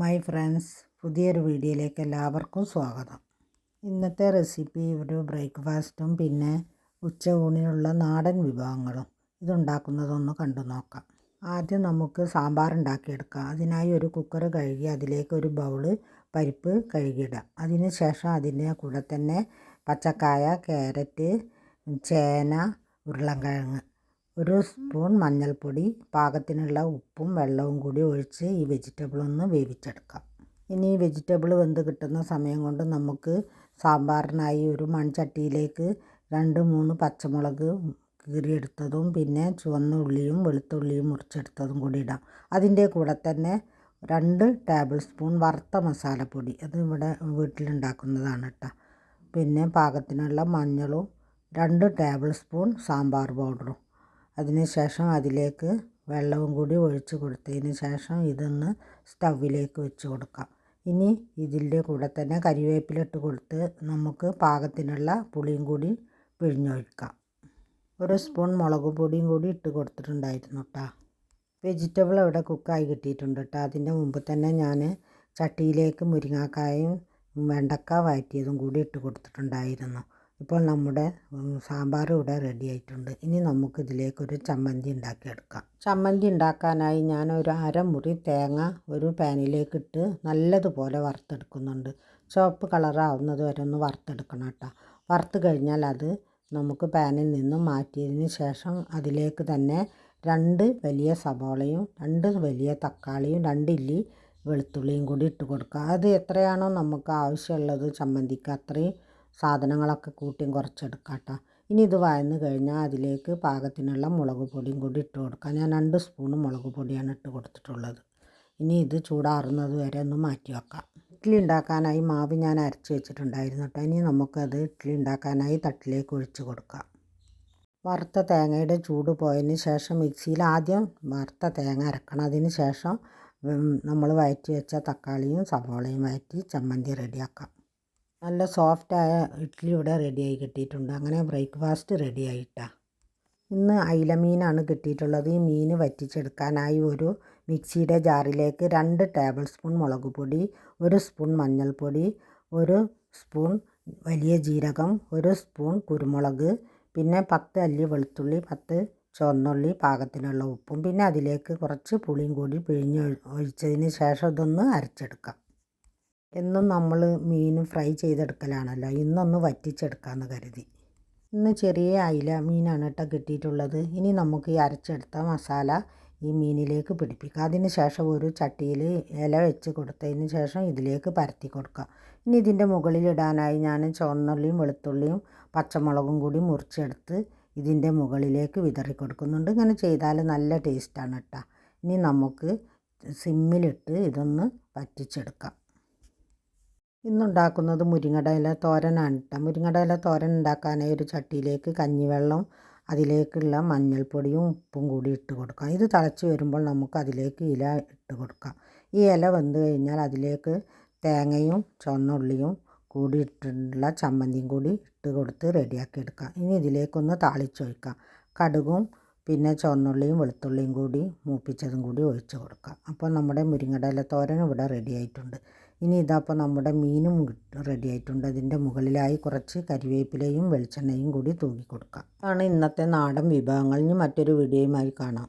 My friends പുതിയൊരു വീഡിയോയിലേക്ക് എല്ലാവർക്കും സ്വാഗതം. ഇന്നത്തെ റെസിപ്പി ഒരു ബ്രേക്ക്ഫാസ്റ്റും പിന്നെ ഉച്ച ഊണിനുള്ള നാടൻ വിഭവങ്ങളും. ഇതുണ്ടാക്കുന്നതൊന്ന് കണ്ടു നോക്കാം. ആദ്യം നമുക്ക് സാമ്പാർ ഉണ്ടാക്കിയെടുക്കാം. അതിനായി ഒരു കുക്കർ കഴുകി അതിലേക്ക് ഒരു ബൗൾ പരിപ്പ് കഴുകിയിടാം. അതിന് ശേഷം അതിന്റെ കൂടെ തന്നെ പച്ചക്കായ ക്യാരറ്റ് ചേന ഉരുളൻകിഴങ്ങ് ഒരു സ്പൂൺ മഞ്ഞൾപ്പൊടി പാകത്തിനുള്ള ഉപ്പും വെള്ളവും കൂടി ഒഴിച്ച് ഈ വെജിറ്റബിൾ ഒന്ന് വേവിച്ചെടുക്കാം. ഇനി ഈ വെജിറ്റബിൾ വെന്ത് കിട്ടുന്ന സമയം കൊണ്ട് നമുക്ക് സാമ്പാറിനായി ഒരു മൺചട്ടിയിലേക്ക് രണ്ട് മൂന്ന് പച്ചമുളക് കീറിയെടുത്തതും പിന്നെ ചുവന്ന ഉള്ളിയും വെളുത്തുള്ളിയും മുറിച്ചെടുത്തതും കൂടി ഇടാം. അതിന്റെ കൂടെ തന്നെ രണ്ട് ടേബിൾ സ്പൂൺ വറുത്ത മസാലപ്പൊടി അത് ഇവിടെ വീട്ടിലുണ്ടാക്കുന്നതാണ് കേട്ടോ. പിന്നെ പാകത്തിനുള്ള മഞ്ഞളും രണ്ട് ടേബിൾ സ്പൂൺ സാമ്പാർ പൗഡറും അതിന് ശേഷം അതിലേക്ക് വെള്ളവും കൂടി ഒഴിച്ച് കൊടുത്തതിന് ശേഷം ഇതൊന്ന് സ്റ്റൗവിലേക്ക് വെച്ച് കൊടുക്കാം. ഇനി ഇതിന്റെ കൂടെ തന്നെ കരിവേപ്പില ഇട്ട് കൊടുത്ത് നമുക്ക് പാകത്തിനുള്ള പുളിയും കൂടി പിഴിഞ്ഞൊഴിക്കാം. ഒരു സ്പൂൺ മുളക് പൊടിയും കൂടി ഇട്ട് കൊടുത്തിട്ടുണ്ടായിരുന്നു കേട്ടോ വെജിറ്റബിൾ അവിടെ കുക്കായി കിട്ടിയിട്ടുണ്ട് കേട്ടോ അതിന്റെ മുമ്പ് തന്നെ ഞാൻ ചട്ടിയിലേക്ക് മുരിങ്ങാക്കായും വെണ്ടക്ക വഴറ്റിയതും കൂടി ഇട്ട് കൊടുത്തിട്ടുണ്ടായിരുന്നു. ഇപ്പോൾ നമ്മുടെ സാമ്പാർ ഇവിടെ റെഡി ആയിട്ടുണ്ട്. ഇനി നമുക്ക് ഇതിലേക്കൊരു ചമ്മന്തി ഉണ്ടാക്കിയെടുക്കാം. ചമ്മന്തി ഉണ്ടാക്കാനായി ഞാൻ ഒരു അരമുറി തേങ്ങ ഒരു പാനിലേക്കിട്ട് നല്ലതുപോലെ വറുത്തെടുക്കുന്നുണ്ട്. ചുവപ്പ് കളറാവുന്നത് വരെ ഒന്ന് വറുത്തെടുക്കണം കേട്ടോ. വറുത്ത് കഴിഞ്ഞാൽ അത് നമുക്ക് പാനിൽ നിന്നും മാറ്റിയതിന് ശേഷം അതിലേക്ക് തന്നെ രണ്ട് വലിയ സവാളയും രണ്ട് വലിയ തക്കാളിയും രണ്ട് ഇല്ലി വെളുത്തുള്ളിയും കൂടി ഇട്ട് കൊടുക്കുക. അത് എത്രയാണോ നമുക്ക് ആവശ്യമുള്ളത് ചമ്മന്തിക്ക് അത്രയും സാധനങ്ങളൊക്കെ കൂട്ടിയും കുറച്ചെടുക്കാം കേട്ടോ ഇനി ഇത് വഴന്ന് കഴിഞ്ഞാൽ അതിലേക്ക് പാകത്തിനുള്ള മുളക് പൊടിയും കൂടി ഇട്ട് കൊടുക്കാം. ഞാൻ രണ്ട് സ്പൂൺ മുളക് പൊടിയാണ് ഇട്ട് കൊടുത്തിട്ടുള്ളത്. ഇനി ഇത് ചൂടാറുന്നത് വരെ ഒന്ന് മാറ്റി വെക്കാം. ഇഡ്ഡലി ഉണ്ടാക്കാനായി മാവ് ഞാൻ അരച്ച് വെച്ചിട്ടുണ്ടായിരുന്നു കേട്ടോ. ഇനി നമുക്കത് ഇഡ്ഡലി ഉണ്ടാക്കാനായി തട്ടിലേക്ക് ഒഴിച്ച് കൊടുക്കാം. വറുത്ത തേങ്ങയുടെ ചൂട് പോയതിന് ശേഷം മിക്സിയിൽ ആദ്യം വറുത്ത തേങ്ങ അരക്കണം. അതിന് ശേഷം നമ്മൾ വയറ്റി വെച്ച തക്കാളിയും സവോളയും വയറ്റി ചമ്മന്തി റെഡിയാക്കാം. നല്ല സോഫ്റ്റായ ഇഡ്ഡലി ഇവിടെ റെഡിയായി കിട്ടിയിട്ടുണ്ട്. അങ്ങനെ ബ്രേക്ക്ഫാസ്റ്റ് റെഡിയായിട്ടാണ് ഇന്ന് അയില മീനാണ് കിട്ടിയിട്ടുള്ളത്. ഈ മീൻ വറ്റിച്ചെടുക്കാനായി ഒരു മിക്സിയുടെ ജാറിലേക്ക് രണ്ട് ടേബിൾ സ്പൂൺ മുളക് പൊടി ഒരു സ്പൂൺ മഞ്ഞൾപ്പൊടി ഒരു സ്പൂൺ വലിയ ജീരകം ഒരു സ്പൂൺ കുരുമുളക് പിന്നെ പത്ത് അല്ലി വെളുത്തുള്ളി പത്ത് ചുവന്നുള്ളി പാകത്തിനുള്ള ഉപ്പും പിന്നെ അതിലേക്ക് കുറച്ച് പുളിയും കൂടി പിഴിഞ്ഞ് ഒഴിച്ചതിന് ശേഷം ഇതൊന്ന് അരച്ചെടുക്കാം. എന്നും നമ്മൾ മീൻ ഫ്രൈ ചെയ്തെടുക്കലാണല്ലോ. ഇന്നൊന്ന് വറ്റിച്ചെടുക്കാമെന്ന് കരുതി. ഇന്ന് ചെറിയ അയില മീനാണ് കേട്ടോ കിട്ടിയിട്ടുള്ളത്. ഇനി നമുക്ക് ഈ അരച്ചെടുത്ത മസാല ഈ മീനിലേക്ക് പിടിപ്പിക്കുക അതിന് ശേഷം ഒരു ചട്ടിയിൽ ഇല വെച്ച് കൊടുത്തതിന് ശേഷം ഇതിലേക്ക് പരത്തി കൊടുക്കുക ഇനി ഇതിന്റെ മുകളിലിടാനായി ഞാൻ ചുവന്നുള്ളിയും വെളുത്തുള്ളിയും പച്ചമുളകും കൂടി മുറിച്ചെടുത്ത് ഇതിന്റെ മുകളിലേക്ക് വിതറി കൊടുക്കുന്നുണ്ട്. ഇങ്ങനെ ചെയ്താൽ നല്ല ടേസ്റ്റാണ് കേട്ടോ. ഇനി നമുക്ക് സിമ്മിലിട്ട് ഇതൊന്ന് വറ്റിച്ചെടുക്കാം. ഇന്നുണ്ടാക്കുന്നത് മുരിങ്ങടയില തോരനാണ് കേട്ടോ മുരിങ്ങടയില തോരൻ ഉണ്ടാക്കാനായി ഒരു ചട്ടിയിലേക്ക് കഞ്ഞിവെള്ളം അതിലേക്കുള്ള മഞ്ഞൾപ്പൊടിയും ഉപ്പും കൂടി ഇട്ട് കൊടുക്കാം. ഇത് തിളച്ച് വരുമ്പോൾ നമുക്ക് അതിലേക്ക് ഇല ഇട്ട് കൊടുക്കാം. ഈ ഇല വെന്ത് കഴിഞ്ഞാൽ അതിലേക്ക് തേങ്ങയും ചുവന്നുള്ളിയും കൂടി ഇട്ടിട്ടുള്ള ചമ്മന്തിയും കൂടി ഇട്ട് കൊടുത്ത് റെഡിയാക്കി എടുക്കാം. ഇനി ഇതിലേക്കൊന്ന് താളിച്ചൊഴിക്കാം. കടുകും പിന്നെ ചുവന്നുള്ളിയും വെളുത്തുള്ളിയും കൂടി മൂപ്പിച്ചതും കൂടി ഒഴിച്ച് കൊടുക്കാം. അപ്പോൾ നമ്മുടെ മുരിങ്ങടയില തോരൻ ഇവിടെ റെഡി ആയിട്ടുണ്ട് ഇനി ഇതപ്പോൾ നമ്മുടെ മീനും റെഡി ആയിട്ടുണ്ട്. അതിന്റെ മുകളിലായി കുറച്ച് കരിവേപ്പിലയും വെളിച്ചെണ്ണയും കൂടി തൂക്കി കൊടുക്കാം അതാണ് ഇന്നത്തെ നാടൻ വിഭവങ്ങൾ. ഇനി മറ്റൊരു വീഡിയോയുമായി കാണാം.